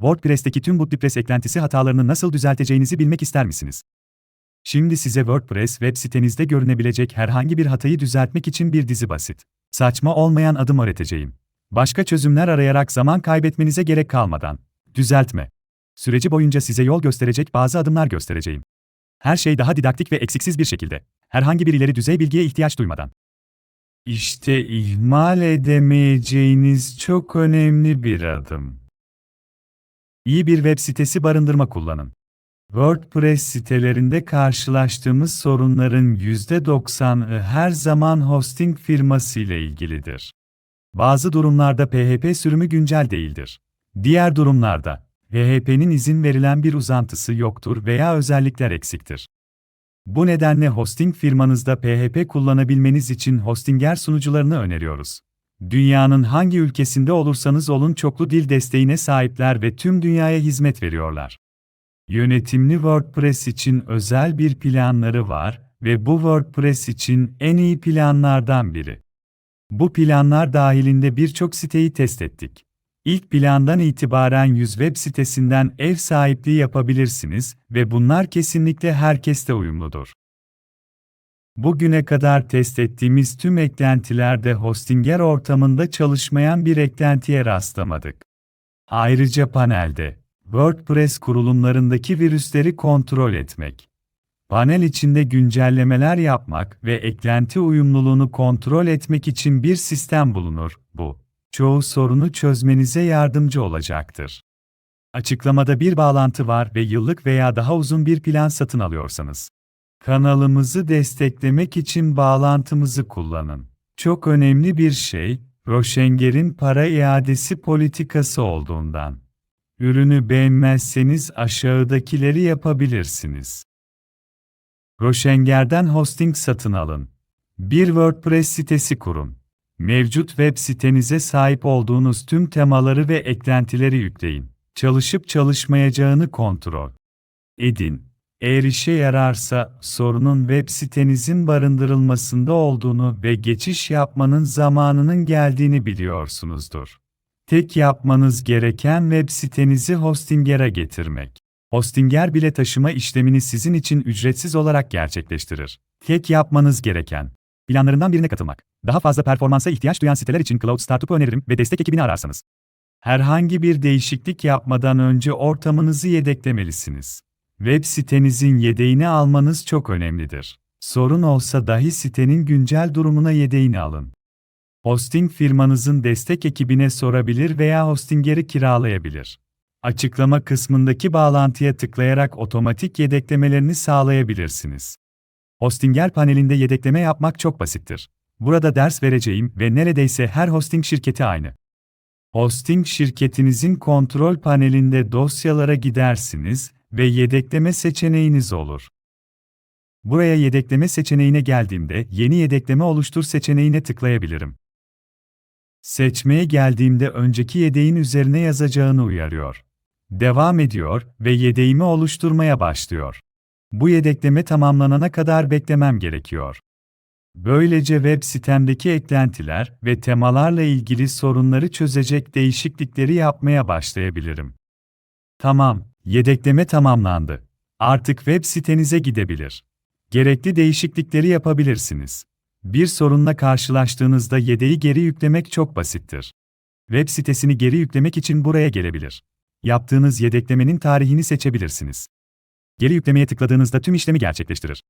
WordPress'teki tüm BootLipress eklentisi hatalarını nasıl düzelteceğinizi bilmek ister misiniz? Şimdi size WordPress web sitenizde görünebilecek herhangi bir hatayı düzeltmek için bir dizi basit, saçma olmayan adım öğreteceğim. Başka çözümler arayarak zaman kaybetmenize gerek kalmadan. Düzeltme. Süreci boyunca size yol gösterecek bazı adımlar göstereceğim. Her şey daha didaktik ve eksiksiz bir şekilde. Herhangi bir ileri düzey bilgiye ihtiyaç duymadan. İşte ihmal edemeyeceğiniz çok önemli bir adım. İyi bir web sitesi barındırma kullanın. WordPress sitelerinde karşılaştığımız sorunların %90'ı her zaman hosting firması ile ilgilidir. Bazı durumlarda PHP sürümü güncel değildir. Diğer durumlarda, PHP'nin izin verilen bir uzantısı yoktur veya özellikler eksiktir. Bu nedenle hosting firmanızda PHP kullanabilmeniz için Hostinger sunucularını öneriyoruz. Dünyanın hangi ülkesinde olursanız olun çoklu dil desteğine sahipler ve tüm dünyaya hizmet veriyorlar. Yönetimli WordPress için özel bir planları var ve bu WordPress için en iyi planlardan biri. Bu planlar dahilinde birçok siteyi test ettik. İlk plandan itibaren 100 web sitesinden ev sahipliği yapabilirsiniz ve bunlar kesinlikle herkeste uyumludur. Bugüne kadar test ettiğimiz tüm eklentilerde Hostinger ortamında çalışmayan bir eklentiye rastlamadık. Ayrıca panelde WordPress kurulumlarındaki virüsleri kontrol etmek, panel içinde güncellemeler yapmak ve eklenti uyumluluğunu kontrol etmek için bir sistem bulunur. Bu, çoğu sorunu çözmenize yardımcı olacaktır. Açıklamada bir bağlantı var ve yıllık veya daha uzun bir plan satın alıyorsanız, kanalımızı desteklemek için bağlantımızı kullanın. Çok önemli bir şey, Roşenger'in para iadesi politikası olduğundan. Ürünü beğenmezseniz aşağıdakileri yapabilirsiniz. Roşenger'den hosting satın alın. Bir WordPress sitesi kurun. Mevcut web sitenize sahip olduğunuz tüm temaları ve eklentileri yükleyin. Çalışıp çalışmayacağını kontrol edin. Eğer işe yararsa, sorunun web sitenizin barındırılmasında olduğunu ve geçiş yapmanın zamanının geldiğini biliyorsunuzdur. Tek yapmanız gereken web sitenizi Hostinger'e getirmek. Hostinger bile taşıma işlemini sizin için ücretsiz olarak gerçekleştirir. Tek yapmanız gereken planlarından birine katılmak. Daha fazla performansa ihtiyaç duyan siteler için Cloud Startup'ı öneririm ve destek ekibini ararsanız. Herhangi bir değişiklik yapmadan önce ortamınızı yedeklemelisiniz. Web sitenizin yedeğini almanız çok önemlidir. Sorun olsa dahi sitenin güncel durumuna yedeğini alın. Hosting firmanızın destek ekibine sorabilir veya Hostinger'i kiralayabilir. Açıklama kısmındaki bağlantıya tıklayarak otomatik yedeklemelerini sağlayabilirsiniz. Hostinger panelinde yedekleme yapmak çok basittir. Burada ders vereceğim ve neredeyse her hosting şirketi aynı. Hosting şirketinizin kontrol panelinde dosyalara gidersiniz ve yedekleme seçeneğiniz olur. Buraya yedekleme seçeneğine geldiğimde yeni yedekleme oluştur seçeneğine tıklayabilirim. Seçmeye geldiğimde önceki yedeğin üzerine yazacağını uyarıyor. Devam ediyor ve yedeğimi oluşturmaya başlıyor. Bu yedekleme tamamlanana kadar beklemem gerekiyor. Böylece web sitemdeki eklentiler ve temalarla ilgili sorunları çözecek değişiklikleri yapmaya başlayabilirim. Tamam, yedekleme tamamlandı. Artık web sitenize gidebilir. Gerekli değişiklikleri yapabilirsiniz. Bir sorunla karşılaştığınızda yedeği geri yüklemek çok basittir. Web sitesini geri yüklemek için buraya gelebilir. Yaptığınız yedeklemenin tarihini seçebilirsiniz. Geri yüklemeye tıkladığınızda tüm işlemi gerçekleştirir.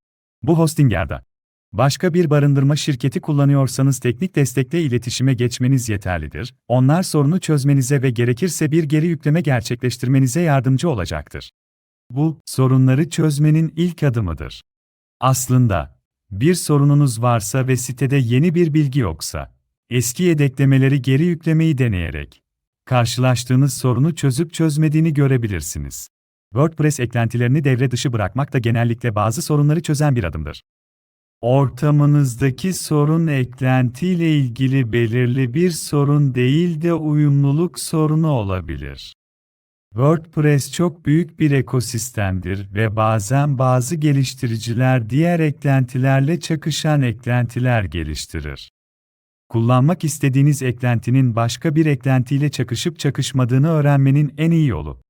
Bu Hostinger'da. Başka bir barındırma şirketi kullanıyorsanız teknik destekle iletişime geçmeniz yeterlidir. Onlar sorunu çözmenize ve gerekirse bir geri yükleme gerçekleştirmenize yardımcı olacaktır. Bu, sorunları çözmenin ilk adımıdır. Aslında, bir sorununuz varsa ve sitede yeni bir bilgi yoksa, eski yedeklemeleri geri yüklemeyi deneyerek, karşılaştığınız sorunu çözüp çözmediğini görebilirsiniz. WordPress eklentilerini devre dışı bırakmak da genellikle bazı sorunları çözen bir adımdır. Ortamınızdaki sorun eklentiyle ilgili belirli bir sorun değil de uyumluluk sorunu olabilir. WordPress çok büyük bir ekosistemdir ve bazen bazı geliştiriciler diğer eklentilerle çakışan eklentiler geliştirir. Kullanmak istediğiniz eklentinin başka bir eklentiyle çakışıp çakışmadığını öğrenmenin en iyi yolu.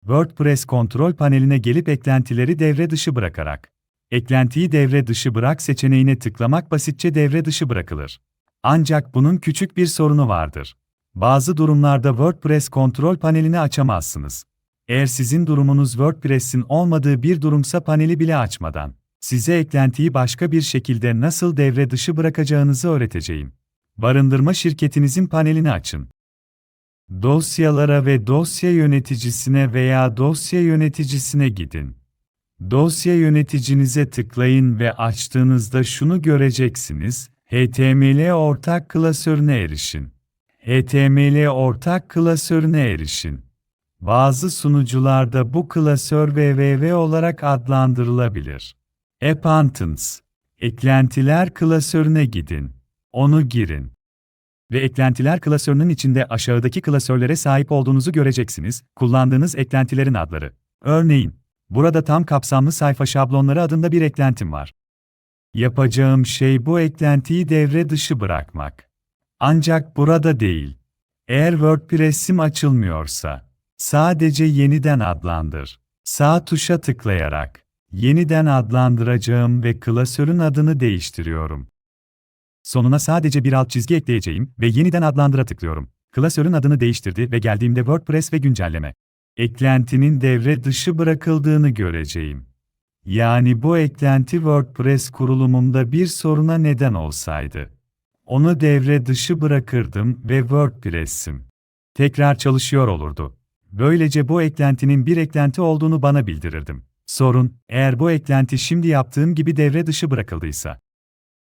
WordPress kontrol paneline gelip eklentileri devre dışı bırakarak Eklentiyi devre dışı bırak seçeneğine tıklamak basitçe devre dışı bırakılır. Ancak bunun küçük bir sorunu vardır. Bazı durumlarda WordPress kontrol panelini açamazsınız. Eğer sizin durumunuz WordPress'in olmadığı bir durumsa paneli bile açmadan, size eklentiyi başka bir şekilde nasıl devre dışı bırakacağınızı öğreteceğim. Barındırma şirketinizin panelini açın. Dosyalara ve dosya yöneticisine veya dosya yöneticisine gidin. Dosya yöneticinize tıklayın ve açtığınızda şunu göreceksiniz, HTML ortak klasörüne erişin. HTML ortak klasörüne erişin. Bazı sunucularda bu klasör www olarak adlandırılabilir. Appantons. Eklentiler klasörüne gidin. Onu girin. Ve eklentiler klasörünün içinde aşağıdaki klasörlere sahip olduğunuzu göreceksiniz. Kullandığınız eklentilerin adları. Örneğin, Burada tam kapsamlı sayfa şablonları adında bir eklentim var. Yapacağım şey bu eklentiyi devre dışı bırakmak. Ancak burada değil. Eğer WordPress'im açılmıyorsa, sadece yeniden adlandır. Sağ tuşa tıklayarak, yeniden adlandıracağım ve klasörün adını değiştiriyorum. Sonuna sadece bir alt çizgi ekleyeceğim ve yeniden adlandıra tıklıyorum. Klasörün adını değiştirdi ve geldiğimde WordPress ve güncelleme eklentinin devre dışı bırakıldığını göreceğim. Yani bu eklenti WordPress kurulumumda bir soruna neden olsaydı. Onu devre dışı bırakırdım ve WordPress'im tekrar çalışıyor olurdu. Böylece bu eklentinin bir eklenti olduğunu bana bildirirdim. Sorun, eğer bu eklenti şimdi yaptığım gibi devre dışı bırakıldıysa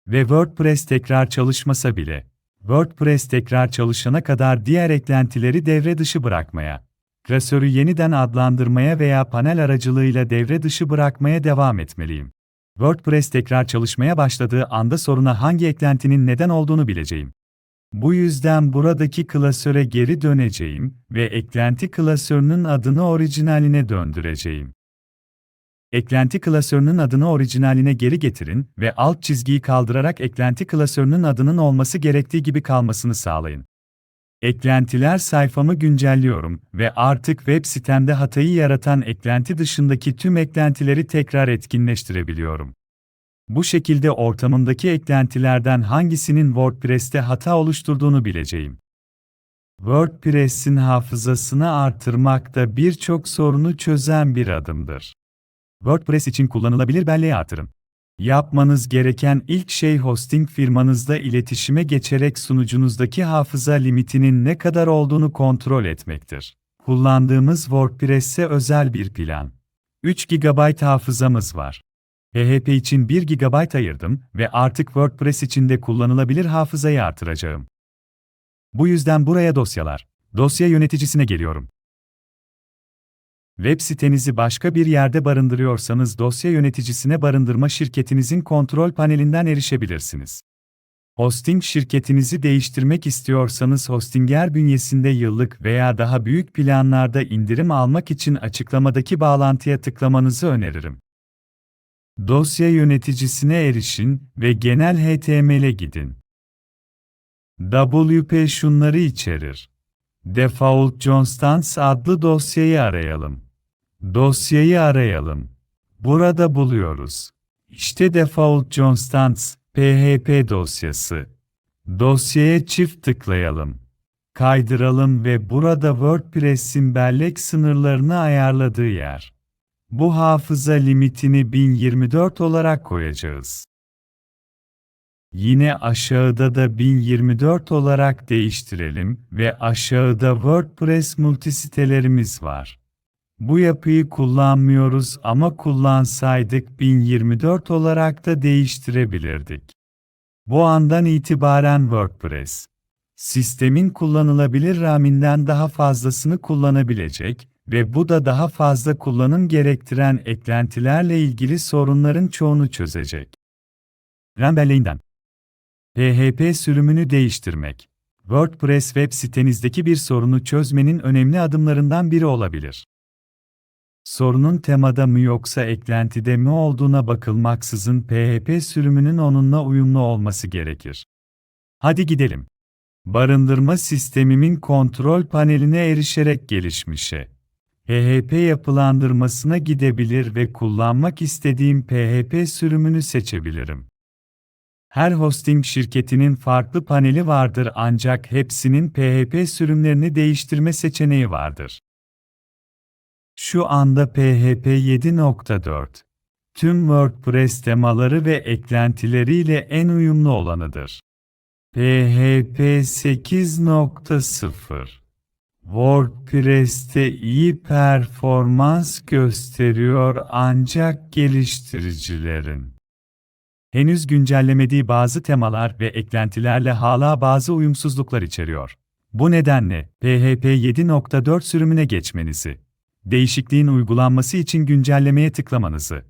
ve WordPress tekrar çalışmasa bile, WordPress tekrar çalışana kadar diğer eklentileri devre dışı bırakmaya klasörü yeniden adlandırmaya veya panel aracılığıyla devre dışı bırakmaya devam etmeliyim. WordPress tekrar çalışmaya başladığı anda soruna hangi eklentinin neden olduğunu bileceğim. Bu yüzden buradaki klasöre geri döneceğim ve eklenti klasörünün adını orijinaline döndüreceğim. Eklenti klasörünün adını orijinaline geri getirin ve alt çizgiyi kaldırarak eklenti klasörünün adının olması gerektiği gibi kalmasını sağlayın. Eklentiler sayfamı güncelliyorum ve artık web sitemde hatayı yaratan eklenti dışındaki tüm eklentileri tekrar etkinleştirebiliyorum. Bu şekilde ortamımdaki eklentilerden hangisinin WordPress'te hata oluşturduğunu bileceğim. WordPress'in hafızasını artırmak da birçok sorunu çözen bir adımdır. WordPress için kullanılabilir belleği artırın. Yapmanız gereken ilk şey hosting firmanızda iletişime geçerek sunucunuzdaki hafıza limitinin ne kadar olduğunu kontrol etmektir. Kullandığımız WordPress'e özel bir plan. 3 GB hafızamız var. PHP için 1 GB ayırdım ve artık WordPress için de kullanılabilir hafızayı artıracağım. Bu yüzden buraya dosyalar, dosya yöneticisine geliyorum. Web sitenizi başka bir yerde barındırıyorsanız dosya yöneticisine barındırma şirketinizin kontrol panelinden erişebilirsiniz. Hosting şirketinizi değiştirmek istiyorsanız Hostinger bünyesinde yıllık veya daha büyük planlarda indirim almak için açıklamadaki bağlantıya tıklamanızı öneririm. Dosya yöneticisine erişin ve genel HTML'e gidin. WP şunları içerir. Default Johnstans adlı dosyayı arayalım. Dosyayı arayalım. Burada buluyoruz. İşte Default John Stans, PHP dosyası. Dosyaya çift tıklayalım. Kaydıralım ve burada WordPress'in bellek sınırlarını ayarladığı yer. Bu hafıza limitini 1024 olarak koyacağız. Yine aşağıda da 1024 olarak değiştirelim ve aşağıda WordPress multisitelerimiz var. Bu yapıyı kullanmıyoruz ama kullansaydık 1024 olarak da değiştirebilirdik. Bu andan itibaren WordPress, sistemin kullanılabilir RAM'inden daha fazlasını kullanabilecek ve bu da daha fazla kullanım gerektiren eklentilerle ilgili sorunların çoğunu çözecek. RAM belleğinden PHP sürümünü değiştirmek, WordPress web sitenizdeki bir sorunu çözmenin önemli adımlarından biri olabilir. Sorunun temada mı yoksa eklentide mi olduğuna bakılmaksızın PHP sürümünün onunla uyumlu olması gerekir. Hadi gidelim. Barındırma sistemimin kontrol paneline erişerek gelişmişe. PHP yapılandırmasına gidebilir ve kullanmak istediğim PHP sürümünü seçebilirim. Her hosting şirketinin farklı paneli vardır ancak hepsinin PHP sürümlerini değiştirme seçeneği vardır. Şu anda PHP 7.4 tüm WordPress temaları ve eklentileriyle en uyumlu olanıdır. PHP 8.0 WordPress'te iyi performans gösteriyor ancak geliştiricilerin henüz güncellemediği bazı temalar ve eklentilerle hala bazı uyumsuzluklar içeriyor. Bu nedenle PHP 7.4 sürümüne geçmenizi, değişikliğin uygulanması için güncellemeye tıklamanızı,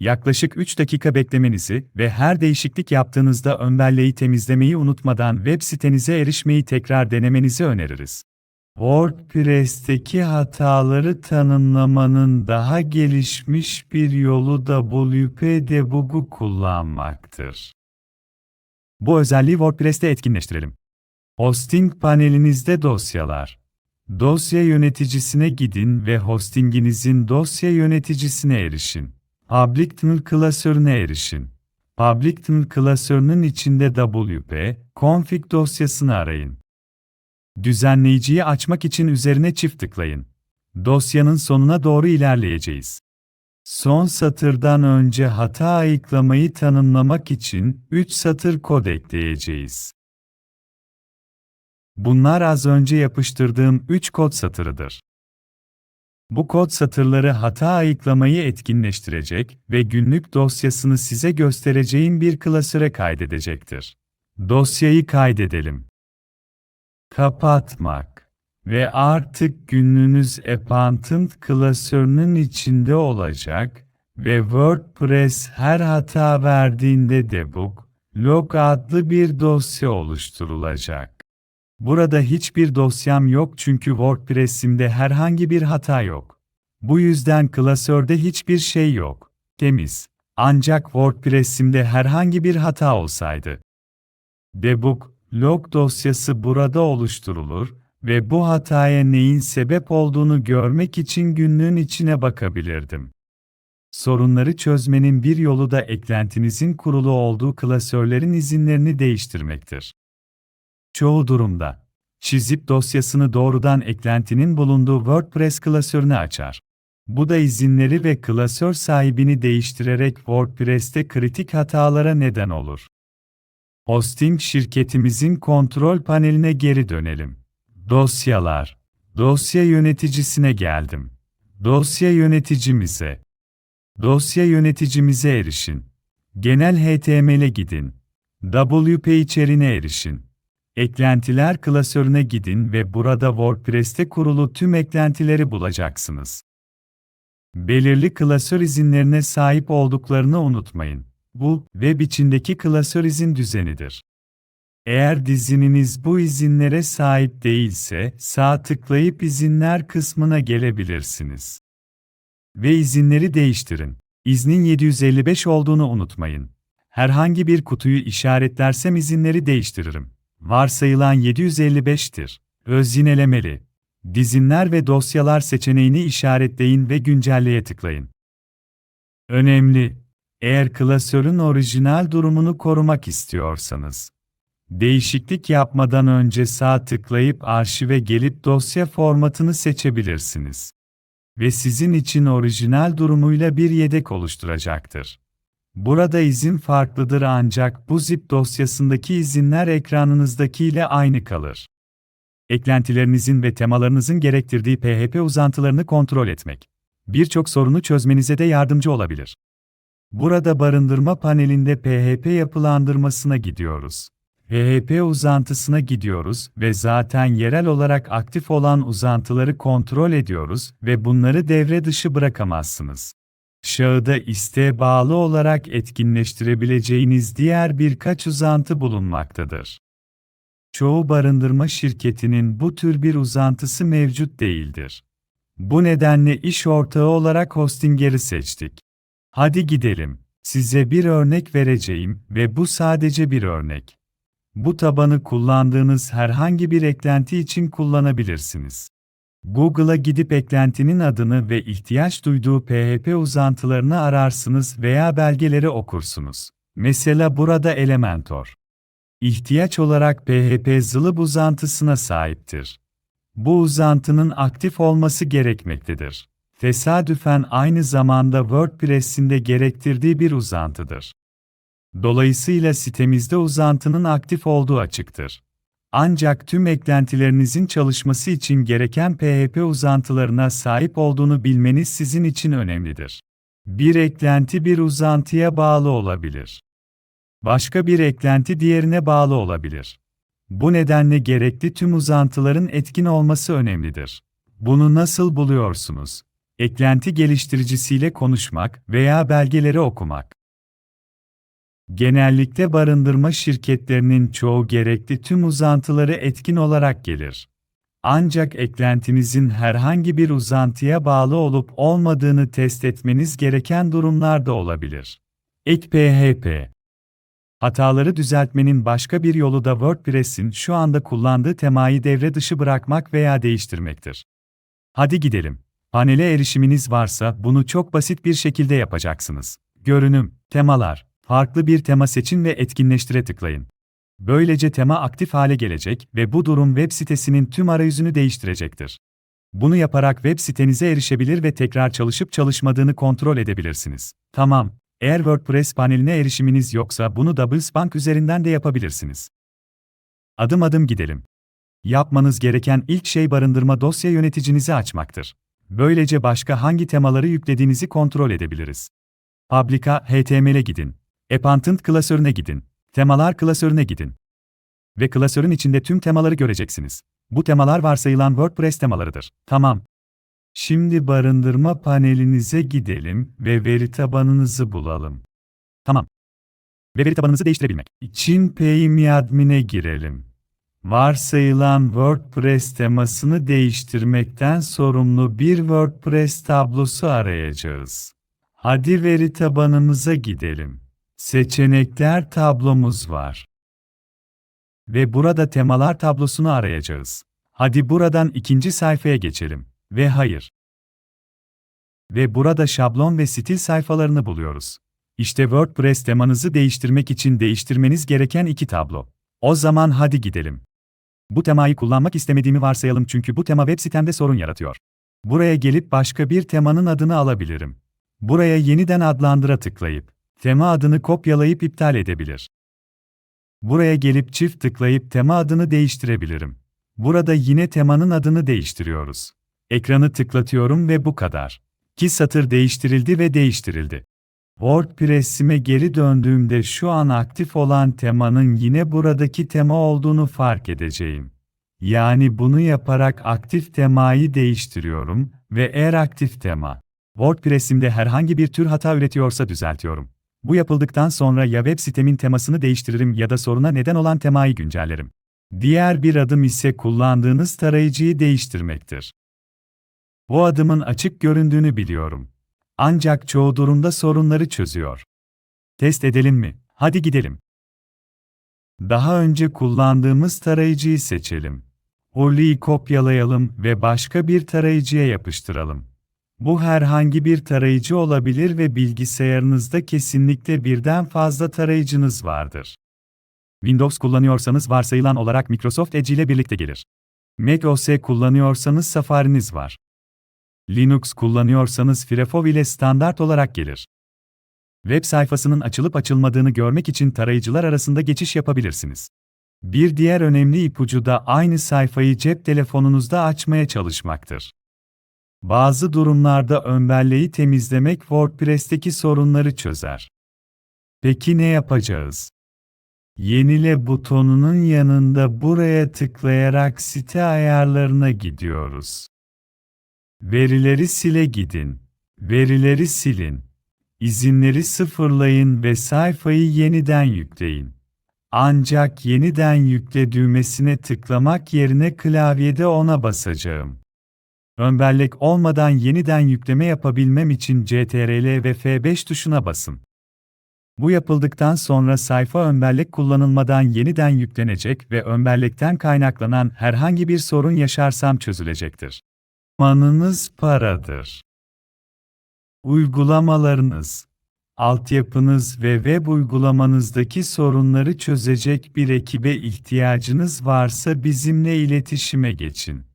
yaklaşık 3 dakika beklemenizi ve her değişiklik yaptığınızda ön belleği temizlemeyi unutmadan web sitenize erişmeyi tekrar denemenizi öneririz. WordPress'teki hataları tanımlamanın daha gelişmiş bir yolu WP Debug'u kullanmaktır. Bu özelliği WordPress'te etkinleştirelim. Hosting panelinizde dosyalar. Dosya yöneticisine gidin ve hostinginizin dosya yöneticisine erişin. Public klasörüne erişin. Public klasörünün içinde WP config dosyasını arayın. Düzenleyiciyi açmak için üzerine çift tıklayın. Dosyanın sonuna doğru ilerleyeceğiz. Son satırdan önce hata ayıklamayı tanımlamak için 3 satır kod ekleyeceğiz. Bunlar az önce yapıştırdığım 3 kod satırıdır. Bu kod satırları hata ayıklamayı etkinleştirecek ve günlük dosyasını size göstereceğim bir klasöre kaydedecektir. Dosyayı kaydedelim. Kapatmak ve artık günlüğünüz Appantant klasörünün içinde olacak ve WordPress her hata verdiğinde debug, log adlı bir dosya oluşturulacak. Burada hiçbir dosyam yok çünkü WordPress'imde herhangi bir hata yok. Bu yüzden klasörde hiçbir şey yok. Temiz. Ancak WordPress'imde herhangi bir hata olsaydı. Debug, log dosyası burada oluşturulur ve bu hataya neyin sebep olduğunu görmek için günlüğün içine bakabilirdim. Sorunları çözmenin bir yolu da eklentinizin kurulu olduğu klasörlerin izinlerini değiştirmektir. Çoğu durumda, çizip dosyasını doğrudan eklentinin bulunduğu WordPress klasörünü açar. Bu da izinleri ve klasör sahibini değiştirerek WordPress'te kritik hatalara neden olur. Hosting şirketimizin kontrol paneline geri dönelim. Dosyalar. Dosya yöneticisine geldim. Dosya yöneticimize. Dosya yöneticimize erişin. Genel HTML'e gidin. WP içeriğine erişin. Eklentiler klasörüne gidin ve burada WordPress'te kurulu tüm eklentileri bulacaksınız. Belirli klasör izinlerine sahip olduklarını unutmayın. Bu, web içindeki klasör izin düzenidir. Eğer dizininiz bu izinlere sahip değilse, sağ tıklayıp izinler kısmına gelebilirsiniz. Ve izinleri değiştirin. İznin 755 olduğunu unutmayın. Herhangi bir kutuyu işaretlersem izinleri değiştiririm. Varsayılan 755'tir. Öz yinelemeli. Dizinler ve dosyalar seçeneğini işaretleyin ve güncelleye tıklayın. Önemli. Eğer klasörün orijinal durumunu korumak istiyorsanız, değişiklik yapmadan önce sağ tıklayıp arşive gelip dosya formatını seçebilirsiniz. Ve sizin için orijinal durumuyla bir yedek oluşturacaktır. Burada izin farklıdır ancak bu zip dosyasındaki izinler ekranınızdaki ile aynı kalır. Eklentilerinizin ve temalarınızın gerektirdiği PHP uzantılarını kontrol etmek, birçok sorunu çözmenize de yardımcı olabilir. Burada barındırma panelinde PHP yapılandırmasına gidiyoruz. PHP uzantısına gidiyoruz ve zaten yerel olarak aktif olan uzantıları kontrol ediyoruz ve bunları devre dışı bırakamazsınız. Şahıda isteğe bağlı olarak etkinleştirebileceğiniz diğer birkaç uzantı bulunmaktadır. Çoğu barındırma şirketinin bu tür bir uzantısı mevcut değildir. Bu nedenle iş ortağı olarak Hostinger'i seçtik. Hadi gidelim. Size bir örnek vereceğim ve bu sadece bir örnek. Bu tabanı kullandığınız herhangi bir eklenti için kullanabilirsiniz. Google'a gidip eklentinin adını ve ihtiyaç duyduğu PHP uzantılarını ararsınız veya belgeleri okursunuz. Mesela burada Elementor. İhtiyaç olarak PHP zılıp uzantısına sahiptir. Bu uzantının aktif olması gerekmektedir. Tesadüfen aynı zamanda WordPress'in de gerektirdiği bir uzantıdır. Dolayısıyla sitemizde uzantının aktif olduğu açıktır. Ancak tüm eklentilerinizin çalışması için gereken PHP uzantılarına sahip olduğunu bilmeniz sizin için önemlidir. Bir eklenti bir uzantıya bağlı olabilir. Başka bir eklenti diğerine bağlı olabilir. Bu nedenle gerekli tüm uzantıların etkin olması önemlidir. Bunu nasıl buluyorsunuz? Eklenti geliştiricisiyle konuşmak veya belgeleri okumak. Genellikle barındırma şirketlerinin çoğu gerekli tüm uzantıları etkin olarak gelir. Ancak eklentinizin herhangi bir uzantıya bağlı olup olmadığını test etmeniz gereken durumlar da olabilir. Ek PHP Hataları düzeltmenin başka bir yolu da WordPress'in şu anda kullandığı temayı devre dışı bırakmak veya değiştirmektir. Hadi gidelim. Panele erişiminiz varsa bunu çok basit bir şekilde yapacaksınız. Görünüm, temalar, farklı bir tema seçin ve etkinleştire tıklayın. Böylece tema aktif hale gelecek ve bu durum web sitesinin tüm arayüzünü değiştirecektir. Bunu yaparak web sitenize erişebilir ve tekrar çalışıp çalışmadığını kontrol edebilirsiniz. Tamam, eğer WordPress paneline erişiminiz yoksa bunu DoubleSpank üzerinden de yapabilirsiniz. Adım adım gidelim. Yapmanız gereken ilk şey barındırma dosya yöneticinizi açmaktır. Böylece başka hangi temaları yüklediğinizi kontrol edebiliriz. Publica HTML'e gidin. Appendant klasörüne gidin. Temalar klasörüne gidin. Ve klasörün içinde tüm temaları göreceksiniz. Bu temalar varsayılan WordPress temalarıdır. Tamam. Şimdi barındırma panelinize gidelim ve veri tabanınızı bulalım. Tamam. Ve veri tabanınızı değiştirebilmek için PayMeAdmin'e girelim. Varsayılan WordPress temasını değiştirmekten sorumlu bir WordPress tablosu arayacağız. Hadi veri tabanımıza gidelim. Seçenekler tablomuz var. Ve burada temalar tablosunu arayacağız. Hadi buradan ikinci sayfaya geçelim. Ve hayır. Ve burada şablon ve stil sayfalarını buluyoruz. İşte WordPress temanızı değiştirmek için değiştirmeniz gereken iki tablo. O zaman hadi gidelim. Bu temayı kullanmak istemediğimi varsayalım çünkü bu tema web sitemde sorun yaratıyor. Buraya gelip başka bir temanın adını alabilirim. Buraya yeniden adlandıra tıklayıp, tema adını kopyalayıp iptal edebilir. Buraya gelip çift tıklayıp tema adını değiştirebilirim. Burada yine temanın adını değiştiriyoruz. Ekranı tıklatıyorum ve bu kadar. Ki satır değiştirildi ve değiştirildi. WordPress'ime geri döndüğümde şu an aktif olan temanın yine buradaki tema olduğunu fark edeceğim. Yani bunu yaparak aktif temayı değiştiriyorum ve eğer aktif tema WordPress'imde herhangi bir tür hata üretiyorsa düzeltiyorum. Bu yapıldıktan sonra ya web sitemin temasını değiştiririm ya da soruna neden olan temayı güncellerim. Diğer bir adım ise kullandığınız tarayıcıyı değiştirmektir. Bu adımın açık göründüğünü biliyorum. Ancak çoğu durumda sorunları çözüyor. Test edelim mi? Hadi gidelim. Daha önce kullandığımız tarayıcıyı seçelim. Orli'yi kopyalayalım ve başka bir tarayıcıya yapıştıralım. Bu herhangi bir tarayıcı olabilir ve bilgisayarınızda kesinlikle birden fazla tarayıcınız vardır. Windows kullanıyorsanız varsayılan olarak Microsoft Edge ile birlikte gelir. Mac OS kullanıyorsanız Safari'niz var. Linux kullanıyorsanız FreeFov ile standart olarak gelir. Web sayfasının açılıp açılmadığını görmek için tarayıcılar arasında geçiş yapabilirsiniz. Bir diğer önemli ipucu da aynı sayfayı cep telefonunuzda açmaya çalışmaktır. Bazı durumlarda ön belleği temizlemek WordPress'teki sorunları çözer. Peki ne yapacağız? Yenile butonunun yanında buraya tıklayarak site ayarlarına gidiyoruz. Verileri sile gidin. Verileri silin. İzinleri sıfırlayın ve sayfayı yeniden yükleyin. Ancak yeniden yükle düğmesine tıklamak yerine klavyede ona basacağım. Ön bellek olmadan yeniden yükleme yapabilmem için CTRL ve F5 tuşuna basın. Bu yapıldıktan sonra sayfa önbellek kullanılmadan yeniden yüklenecek ve önbellekten kaynaklanan herhangi bir sorun yaşarsam çözülecektir. Manınız paradır. Uygulamalarınız, altyapınız ve web uygulamanızdaki sorunları çözecek bir ekibe ihtiyacınız varsa bizimle iletişime geçin.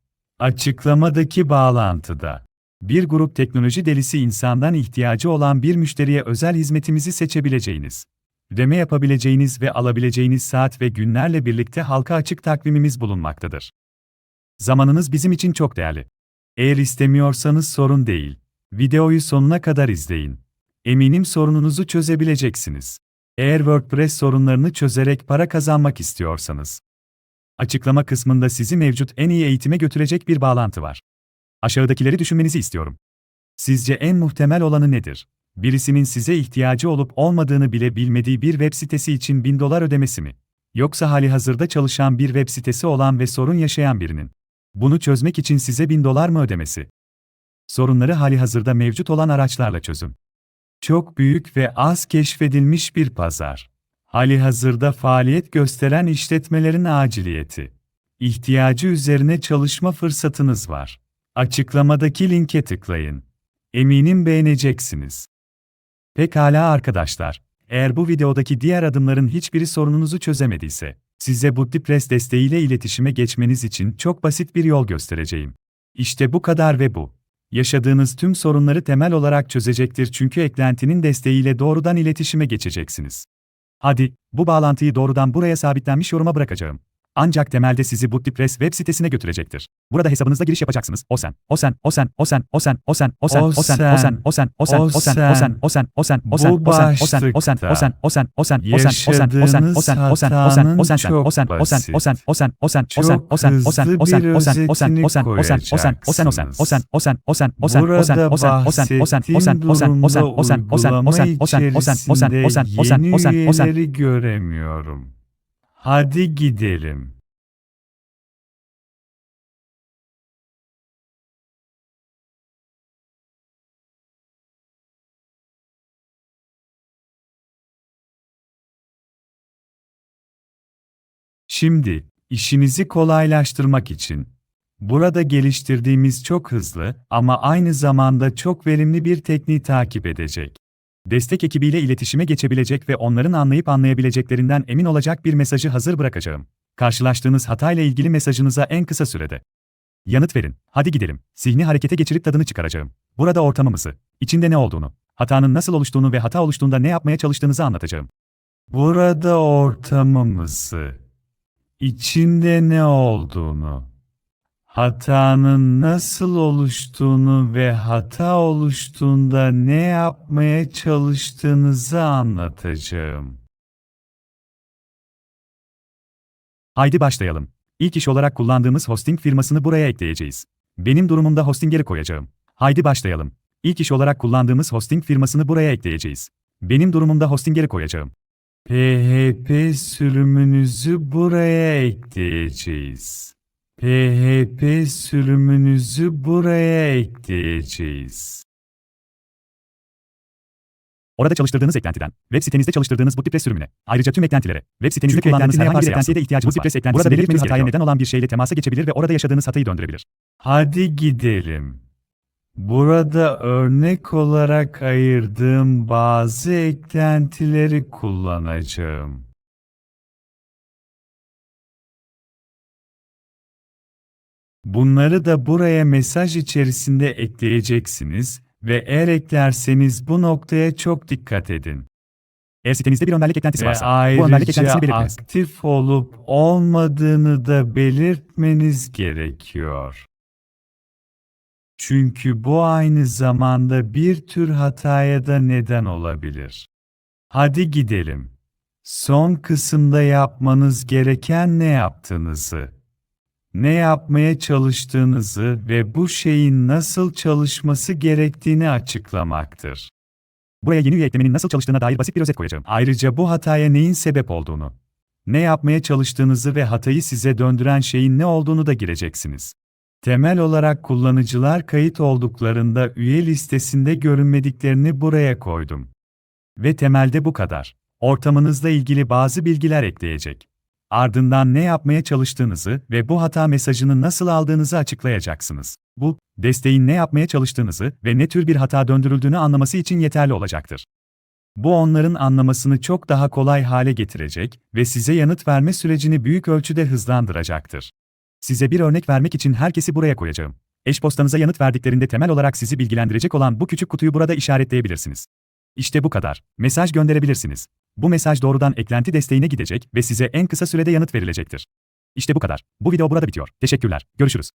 Açıklamadaki bağlantıda bir grup teknoloji delisi insandan ihtiyacı olan bir müşteriye özel hizmetimizi seçebileceğiniz, ödeme yapabileceğiniz ve alabileceğiniz saat ve günlerle birlikte halka açık takvimimiz bulunmaktadır. Zamanınız bizim için çok değerli. Eğer istemiyorsanız sorun değil. Videoyu sonuna kadar izleyin. Eminim sorununuzu çözebileceksiniz. Eğer WordPress sorunlarını çözerek para kazanmak istiyorsanız. Açıklama kısmında sizi mevcut en iyi eğitime götürecek bir bağlantı var. Aşağıdakileri düşünmenizi istiyorum. Sizce en muhtemel olanı nedir? Birisinin size ihtiyacı olup olmadığını bile bilmediği bir web sitesi için 1000 dolar ödemesi mi? Yoksa hali hazırda çalışan bir web sitesi olan ve sorun yaşayan birinin. Bunu çözmek için size 1000 dolar mı ödemesi? Sorunları hali hazırda mevcut olan araçlarla çözün. Çok büyük ve az keşfedilmiş bir pazar. Hali hazırda faaliyet gösteren işletmelerin aciliyeti. İhtiyacı üzerine çalışma fırsatınız var. Açıklamadaki linke tıklayın. Eminim beğeneceksiniz. Pekala arkadaşlar. Eğer bu videodaki diğer adımların hiçbiri sorununuzu çözemediyse, size BuddyPress desteğiyle iletişime geçmeniz için çok basit bir yol göstereceğim. İşte bu kadar ve bu. Yaşadığınız tüm sorunları temel olarak çözecektir çünkü eklentinin desteğiyle doğrudan iletişime geçeceksiniz. Hadi, bu bağlantıyı doğrudan buraya sabitlenmiş yoruma bırakacağım. Ancak temelde sizi BuddyPress web sitesine götürecektir. Burada hesabınızla giriş yapacaksınız. Osen, Osen, Osen, Osen, Osen, Osen, Osen, Osen, Osen, Osen, Osen, Osen, Osen, Osen, Osen, Osen, Bu Osen, Osen, Osen, Osen, Osen, Osen, Osen, Osen, Osen, Osen, Osen, Osen, Yaşadığınız Osen, hatanın Osen, çok Osen, basit. Osen, Osen, Osen, Osen, Çok Osen, Osen, hızlı Osen, bir Osen, Osen, Osen, özetini Osen, Osen, Osen, Osen, Osen, Osen, Osen, Osen, Osen, Osen, Burada Osen, Osen, Osen, Osen, Osen, bahsettiğim Osen, durumda Osen, Osen, Osen, uygulama Osen, Osen, Osen, Osen, içerisinde Osen, Osen, yeni Osen, Osen. üyeleri göremiyorum. Hadi gidelim. Şimdi, işinizi kolaylaştırmak için burada geliştirdiğimiz çok hızlı ama aynı zamanda çok verimli bir tekniği takip edecek. Destek ekibiyle iletişime geçebilecek ve onların anlayıp anlayabileceklerinden emin olacak bir mesajı hazır bırakacağım. Karşılaştığınız hatayla ilgili mesajınıza en kısa sürede yanıt verin. Hadi gidelim. Zihni harekete geçirip tadını çıkaracağım. Burada ortamımızı, içinde ne olduğunu, hatanın nasıl oluştuğunu ve hata oluştuğunda ne yapmaya çalıştığınızı anlatacağım. Burada ortamımızı, içinde ne olduğunu, hatanın nasıl oluştuğunu ve hata oluştuğunda ne yapmaya çalıştığınızı anlatacağım. Haydi başlayalım. İlk iş olarak kullandığımız hosting firmasını buraya ekleyeceğiz. Benim durumumda hostingeri koyacağım. Haydi başlayalım. İlk iş olarak kullandığımız hosting firmasını buraya ekleyeceğiz. Benim durumumda hostingeri koyacağım. PHP sürümünüzü buraya ekleyeceğiz. PHP sürümünüzü buraya ekleyeceğiz. Orada çalıştırdığınız eklentiden, web sitenizde çalıştırdığınız BuddyPress sürümüne, ayrıca tüm eklentilere, web sitenizde Çünkü kullandığınız herhangi bir eklentiye de ihtiyacımız var. Eklentisini Burada belirtmeniz hataya gerekiyor. neden olan bir şeyle temasa geçebilir ve orada yaşadığınız hatayı döndürebilir. Hadi gidelim. Burada örnek olarak ayırdığım bazı eklentileri kullanacağım. Bunları da buraya mesaj içerisinde ekleyeceksiniz ve eğer eklerseniz bu noktaya çok dikkat edin. Eğer sitenizde bir önderlik eklentisi Ve varsa, bu önderlik eklentisini belirtiniz. aktif olup olmadığını da belirtmeniz gerekiyor. Çünkü bu aynı zamanda bir tür hataya da neden olabilir. Hadi gidelim. Son kısımda yapmanız gereken ne yaptığınızı, ne yapmaya çalıştığınızı ve bu şeyin nasıl çalışması gerektiğini açıklamaktır. Buraya yeni üye eklemenin nasıl çalıştığına dair basit bir özet koyacağım. Ayrıca bu hataya neyin sebep olduğunu, ne yapmaya çalıştığınızı ve hatayı size döndüren şeyin ne olduğunu da gireceksiniz. Temel olarak kullanıcılar kayıt olduklarında üye listesinde görünmediklerini buraya koydum. Ve temelde bu kadar. Ortamınızla ilgili bazı bilgiler ekleyecek. Ardından ne yapmaya çalıştığınızı ve bu hata mesajını nasıl aldığınızı açıklayacaksınız. Bu, desteğin ne yapmaya çalıştığınızı ve ne tür bir hata döndürüldüğünü anlaması için yeterli olacaktır. Bu onların anlamasını çok daha kolay hale getirecek ve size yanıt verme sürecini büyük ölçüde hızlandıracaktır. Size bir örnek vermek için herkesi buraya koyacağım. Eş postanıza yanıt verdiklerinde temel olarak sizi bilgilendirecek olan bu küçük kutuyu burada işaretleyebilirsiniz. İşte bu kadar. Mesaj gönderebilirsiniz. Bu mesaj doğrudan eklenti desteğine gidecek ve size en kısa sürede yanıt verilecektir. İşte bu kadar. Bu video burada bitiyor. Teşekkürler. Görüşürüz.